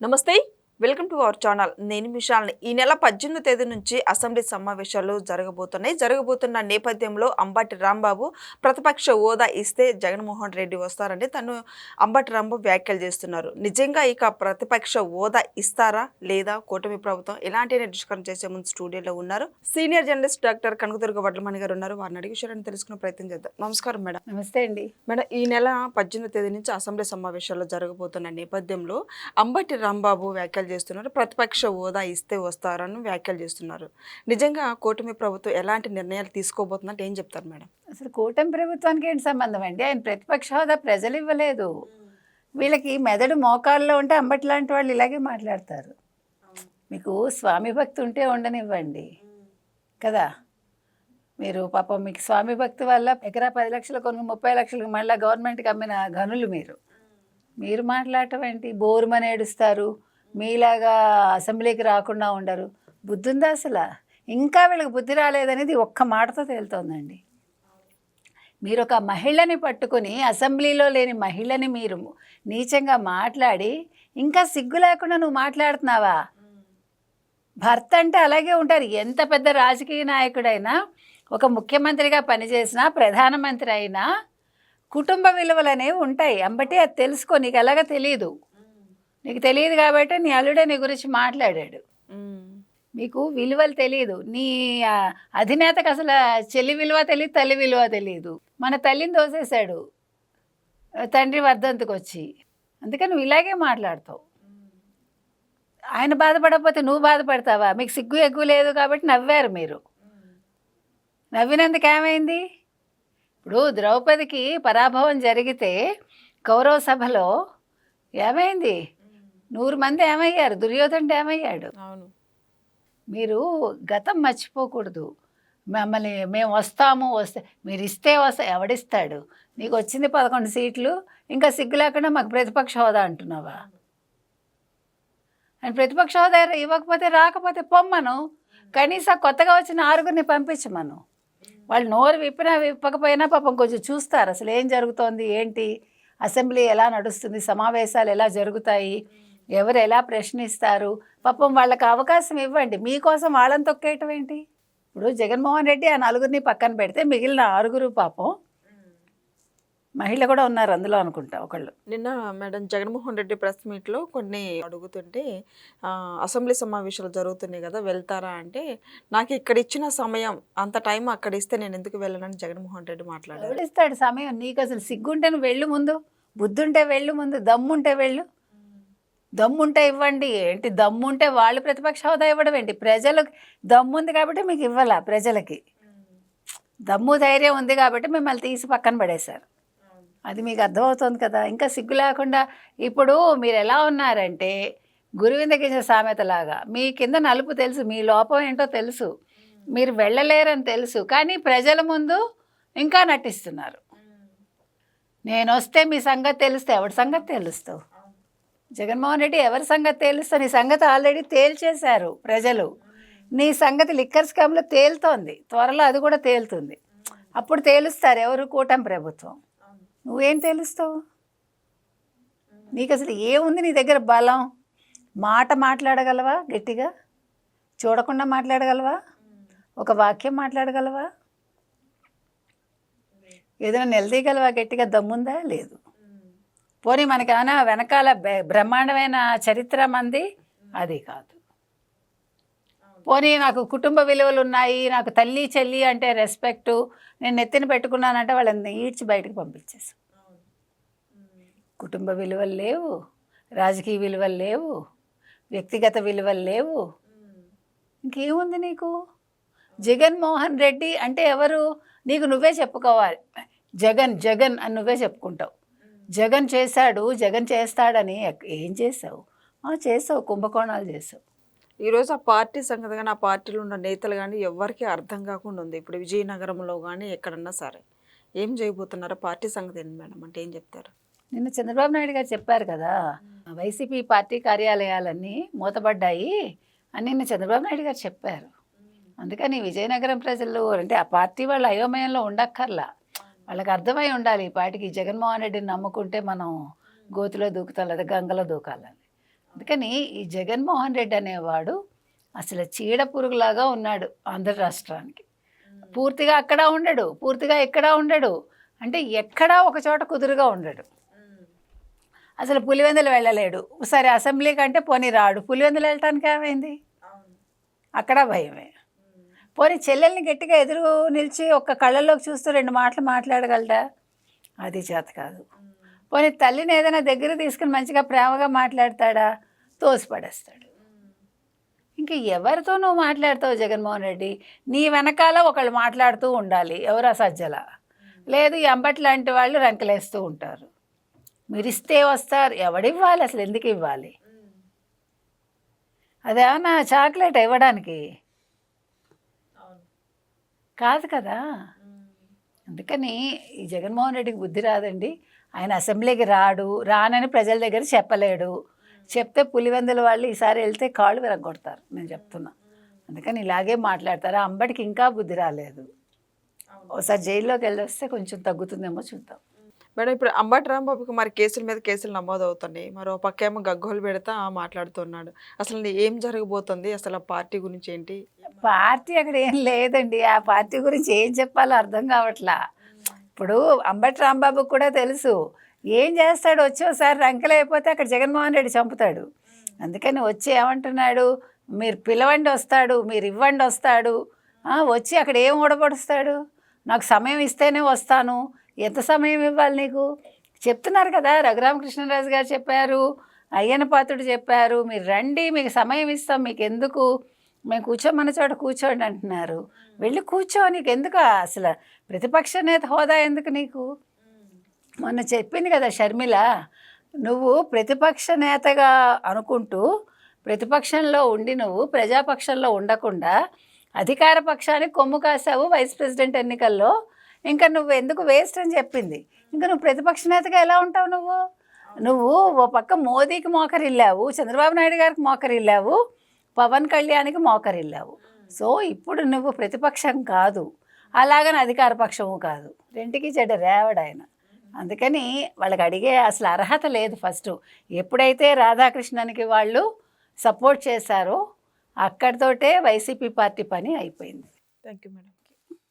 నమస్తే. Welcome to our channel. నేను మిషాల్ని ఈ నెల పద్దెనిమిది తేదీ నుంచి అసెంబ్లీ సమావేశాలు జరగబోతున్నాయి. జరగబోతున్న నేపథ్యంలో అంబటి రాంబాబు ప్రతిపక్ష హోదా ఇస్తే జగన్మోహన్ రెడ్డి వస్తారని తను అంబటి రాంబాబు వ్యాఖ్యలు చేస్తున్నారు. నిజంగా ఇక ప్రతిపక్ష హోదా ఇస్తారా లేదా కూటమి ప్రభుత్వం ఎలాంటి డిస్కషన్ చేసే ముందు స్టూడియోలో ఉన్నారు. Senior journalist doctor Kanakadurga Vadlamani garu ఉన్నారు. వారిని అడిగి విషయాలను తెలుసుకునే ప్రయత్నం చేద్దాం. నమస్కారం మేడం. నమస్తే అండి. మేడం ఈ నెల పద్దెనిమిది తేదీ నుంచి అసెంబ్లీ సమావేశాలు జరగబోతున్న నేపథ్యంలో అంబటి రాంబాబు వ్యాఖ్యలు చేస్తున్నారు ప్రతిపక్ష హోదా ఇస్తే వస్తారని వ్యాఖ్యలు చేస్తున్నారు. నిజంగా కూటమి ప్రభుత్వం ఎలాంటి నిర్ణయాలు తీసుకోబోతుందంటే ఏం చెప్తారు మేడం? అసలు కూటమి ప్రభుత్వానికి ఏంటి సంబంధం అండి? ఆయన ప్రతిపక్ష హోదా ప్రజలు ఇవ్వలేదు. వీళ్ళకి మెదడు మోకాల్లో ఉంటే అంబటి లాంటి వాళ్ళు ఇలాగే మాట్లాడతారు. మీకు స్వామి భక్తి ఉంటే ఉండనివ్వండి. కదా? మీరు పాపం మీకు స్వామి భక్తి వల్ల ఎకరా పది లక్షలు కొనుగో ముప్పై లక్షలకు మళ్ళీ గవర్నమెంట్కి అమ్మిన గనులు మీరు. మీరు మాట్లాడటం ఏంటి? బోరుమని ఏడుస్తారు. మీలాగా అసెంబ్లీకి రాకుండా ఉండరు. బుద్ధి ఉందా అసలు? ఇంకా వీళ్ళకి బుద్ధి రాలేదనేది ఒక్క మాటతో తేలుతోందండి. మీరు ఒక మహిళని పట్టుకొని అసెంబ్లీలో లేని మహిళని మీరు నీచంగా మాట్లాడి ఇంకా సిగ్గు లేకుండా నువ్వు మాట్లాడుతున్నావా? భర్త అంటే అలాగే ఉంటారు. ఎంత పెద్ద రాజకీయ నాయకుడైనా ఒక ముఖ్యమంత్రిగా పనిచేసినా ప్రధానమంత్రి అయినా కుటుంబ విలువలు అనేవి ఉంటాయి. అంబటి అది తెలుసుకో నీకు ఎలాగ తెలియదు నీకు తెలియదు కాబట్టి నీ అల్లుడే నీ గురించి మాట్లాడాడు. మీకు విలువలు తెలియదు. నీ అధినేతకు అసలు చెల్లి విలువ తెలియదు తల్లి విలువ తెలియదు. మన తల్లిని దోసేశాడు తండ్రి వర్ధంతికి వచ్చి. అందుకని నువ్వు ఇలాగే మాట్లాడతావు. ఆయన బాధపడకపోతే నువ్వు బాధపడతావా? మీకు సిగ్గు ఎగ్గు లేదు కాబట్టి నవ్వారు మీరు. నవ్వినందుకు ఏమైంది? ఇప్పుడు ద్రౌపదికి పరాభవం జరిగితే కౌరవ సభలో ఏమైంది? నూరు మంది ఏమయ్యారు? దుర్యోధనుడు ఏమయ్యాడు? అవును. మీరు గతం మర్చిపోకూడదు. మమ్మల్ని మేము వస్తాము వస్తే మీరు ఇస్తే వస్తా ఎవడిస్తాడు? నీకు వచ్చింది పదకొండు సీట్లు ఇంకా సిగ్గు లేకుండా మాకు ప్రతిపక్ష హోదా అంటున్నావా? అని ప్రతిపక్ష హోదా ఇవ్వకపోతే రాకపోతే పొమ్మను. కనీసం కొత్తగా వచ్చిన ఆరుగురిని పంపించమను. వాళ్ళు నోరు విప్పినా విప్పకపోయినా పాపం కొంచెం చూస్తారు. అసలు ఏం జరుగుతోంది? ఏంటి? అసెంబ్లీ ఎలా నడుస్తుంది? సమావేశాలు ఎలా జరుగుతాయి? ఎవరు ఎలా ప్రశ్నిస్తారు? పాపం వాళ్ళకి అవకాశం ఇవ్వండి. మీకోసం వాళ్ళని తొక్కేయటం ఏంటి? ఇప్పుడు జగన్మోహన్ రెడ్డి ఆ నలుగురిని పక్కన పెడితే మిగిలిన ఆరుగురు పాపం మహిళ కూడా ఉన్నారు అందులో అనుకుంటా ఒకళ్ళు. నిన్న మేడం జగన్మోహన్ రెడ్డి ప్రెస్ మీట్లో కొన్ని అడుగుతుంటే అసెంబ్లీ సమావేశాలు జరుగుతున్నాయి కదా వెళ్తారా అంటే నాకు ఇక్కడ ఇచ్చిన సమయం అంత టైం అక్కడ ఇస్తే నేను ఎందుకు వెళ్ళనని జగన్మోహన్ రెడ్డి మాట్లాడారు. ఎవడిస్తాడు సమయం? నీకు అసలు సిగ్గుంటే నువ్వు వెళ్ళు ముందు. బుద్ధుంటే వెళ్ళు ముందు. దమ్ముంటే వెళ్ళు. దమ్ముంటే ఇవ్వండి. ఏంటి దమ్ముంటే వాళ్ళు ప్రతిపక్ష హోదా ఇవ్వడం ఏంటి? ప్రజలకు దమ్ముంది కాబట్టి మీకు ఇవ్వాల ప్రజలకి? దమ్ము ధైర్యం ఉంది కాబట్టి మిమ్మల్ని తీసి పక్కన పడేశారు. అది మీకు అర్థమవుతుంది కదా? ఇంకా సిగ్గు లేకుండా ఇప్పుడు మీరు ఎలా ఉన్నారంటే గురువింద గింజ సామెతలాగా మీ కింద నలుపు తెలుసు మీ లోపం ఏంటో తెలుసు. మీరు వెళ్ళలేరని తెలుసు. కానీ ప్రజల ముందు ఇంకా నటిస్తున్నారు. నేను వస్తే మీ సంగతి తెలిస్తే ఎవరి సంగతి తెలుస్తావు? జగన్మోహన్ రెడ్డి ఎవరి సంగతి తేలుస్తా? నీ సంగతి ఆల్రెడీ తేల్చేశారు ప్రజలు. నీ సంగతి లిక్కర్ స్కామ్లో తేలుతోంది. త్వరలో అది కూడా తేలుతుంది. అప్పుడు తేలుస్తారు ఎవరు? కూటమి ప్రభుత్వం. నువ్వేం తేలుస్తావు? నీకు అసలు ఏముంది నీ దగ్గర బలం? మాట మాట్లాడగలవా గట్టిగా? చూడకుండా మాట్లాడగలవా? ఒక వాక్యం మాట్లాడగలవా? ఏదైనా నిలదీయగలవా గట్టిగా? దమ్ముందా? లేదు. పోనీ మనకేమైనా వెనకాల బ్రహ్మాండమైన చరిత్ర మంది అది కాదు. పోనీ నాకు కుటుంబ విలువలు ఉన్నాయి నాకు తల్లి చెల్లి అంటే రెస్పెక్టు నేను నెత్తిన పెట్టుకున్నానంటే వాళ్ళని ఈడ్చి బయటకు పంపించేసాం కుటుంబ విలువలు లేవు రాజకీయ విలువలు లేవు వ్యక్తిగత విలువలు లేవు. ఇంకేముంది నీకు? జగన్మోహన్ రెడ్డి అంటే ఎవరు? నీకు నువ్వే చెప్పుకోవాలి. జగన్ జగన్ అని నువ్వే చెప్పుకుంటావు. జగన్ చేశాడు జగన్ చేస్తాడని ఏం చేసావు చేసావు కుంభకోణాలు చేసావు ఈరోజు ఆ పార్టీ సంగతి కానీ ఆ పార్టీలో ఉన్న నేతలు కానీ ఎవరికి అర్థం కాకుండా ఉంది. ఇప్పుడు విజయనగరంలో కానీ ఎక్కడన్నా సరే. ఏం చేయబోతున్నారో? పార్టీ సంగతి ఏంటి మేడం? అంటే ఏం చెప్తారు? నిన్న చంద్రబాబు నాయుడు గారు చెప్పారు కదా వైసీపీ పార్టీ కార్యాలయాలన్నీ మూతపడ్డాయి అని నిన్న చంద్రబాబు నాయుడు గారు చెప్పారు. అందుకని విజయనగరం ప్రజలు అంటే ఆ పార్టీ వాళ్ళ అయోమయంలో ఉండక్కర్లా. వాళ్ళకి అర్థమై ఉండాలి. ఈ పార్టీకి జగన్మోహన్ రెడ్డిని నమ్ముకుంటే మనం గోతిలో దూకుతాం లేదా గంగలో దూకాలని. అందుకని ఈ జగన్మోహన్ రెడ్డి అనేవాడు అసలు చీడ పురుగులాగా ఉన్నాడు ఆంధ్ర రాష్ట్రానికి. పూర్తిగా అక్కడ ఉండడు పూర్తిగా ఇక్కడ ఉండడు. అంటే ఎక్కడా ఒక చోట కుదురుగా ఉండడు. అసలు పులివెందులు వెళ్ళలేడు. సరే అసెంబ్లీ కంటే పోనీ రాడు. పులివెందులు వెళ్ళటానికి ఏమైంది? అక్కడ భయమే. పోనీ చెల్లెల్ని గట్టిగా ఎదురు నిలిచి ఒక్క కళ్ళల్లోకి చూస్తూ రెండు మాటలు మాట్లాడగలడా? అది చేత కాదు. పోనీ తల్లిని ఏదైనా దగ్గర తీసుకుని మంచిగా ప్రేమగా మాట్లాడతాడా? తోసిపడేస్తాడు. ఇంకా ఎవరితో నువ్వు మాట్లాడతావు జగన్మోహన్ రెడ్డి? నీ వెనకాల ఒకళ్ళు మాట్లాడుతూ ఉండాలి. ఎవరు అసజ్జల లేదు ఎంబట్ లాంటి వాళ్ళు రంకలేస్తూ ఉంటారు. మీరిస్తే వస్తారు. ఎవడివ్వాలి? అసలు ఎందుకు ఇవ్వాలి? అదేమన్నా చాక్లెట్ ఇవ్వడానికి? కాదు కదా. అందుకని ఈ జగన్మోహన్ రెడ్డికి బుద్ధి రాదండి. ఆయన అసెంబ్లీకి రాడు రానని ప్రజల దగ్గర చెప్పలేడు. చెప్తే పులివెందుల వాళ్ళు ఈసారి వెళ్తే కాళ్ళు విరగొడతారు నేను చెప్తున్నా. అందుకని ఇలాగే మాట్లాడతారు. అంబడికి ఇంకా బుద్ధి రాలేదు. ఒకసారి జైల్లోకి వెళ్ళి వస్తే కొంచెం తగ్గుతుందేమో చూద్దాం. మేడం ఇప్పుడు అంబటి రాంబాబుకి మరి కేసుల మీద కేసులు నమోదు అవుతున్నాయి మరో పక్కేమో గగ్గోలు పెడతా మాట్లాడుతున్నాడు. అసలు ఏం జరగబోతుంది? అసలు ఆ పార్టీ గురించి ఏంటి? పార్టీ అక్కడ ఏం లేదండి. ఆ పార్టీ గురించి ఏం చెప్పాలో అర్థం కావట్లా. ఇప్పుడు అంబటి రాంబాబుకి కూడా తెలుసు. ఏం చేస్తాడు? వచ్చి ఒకసారి రంకెలైపోతే అక్కడ జగన్మోహన్ రెడ్డి చంపుతాడు. అందుకని వచ్చి ఏమంటున్నాడు? మీరు పిలవండి వస్తాడు మీరు ఇవ్వండి వస్తాడు. వచ్చి అక్కడ ఏం ఊడబడుస్తాడు నాకు సమయం ఇస్తేనే వస్తాను. ఎంత సమయం ఇవ్వాలి నీకు? చెప్తున్నారు కదా రఘురామకృష్ణరాజు గారు చెప్పారు అయ్యన పాత్రుడు చెప్పారు మీరు రండి మీకు సమయం ఇస్తాం మీకు ఎందుకు మేము కూర్చోమన్న చోట కూర్చోండి అంటున్నారు. వెళ్ళి కూర్చో నీకు ఎందుకు అసలు? ప్రతిపక్ష నేత హోదా ఎందుకు నీకు? మొన్న చెప్పింది కదా షర్మిల నువ్వు ప్రతిపక్ష నేతగా అనుకుంటూ ప్రతిపక్షంలో ఉండి నువ్వు ప్రజాపక్షంలో ఉండకుండా అధికార పక్షానికి కొమ్ము కాసావు వైస్ ప్రెసిడెంట్ ఎన్నికల్లో ఇంకా నువ్వు ఎందుకు వేస్ట్ అని చెప్పింది? ఇంకా నువ్వు ప్రతిపక్ష నేతగా ఎలా ఉంటావు నువ్వు? నువ్వు ఓ పక్క మోదీకి మోకరిల్లావు చంద్రబాబు నాయుడు గారికి మోకరిల్లావు పవన్ కళ్యాణ్కి మోకరిల్లావు. సో ఇప్పుడు నువ్వు ప్రతిపక్షం కాదు. అలాగని అధికార పక్షము కాదు. రెంటికి చెడ్డ రేవడు ఆయన. అందుకని వాళ్ళకి అడిగే అసలు అర్హత లేదు ఫస్ట్. ఎప్పుడైతే రాధాకృష్ణన్కి వాళ్ళు సపోర్ట్ చేశారో అక్కడితోటే వైసీపీ పార్టీ పని అయిపోయింది. Thank you madam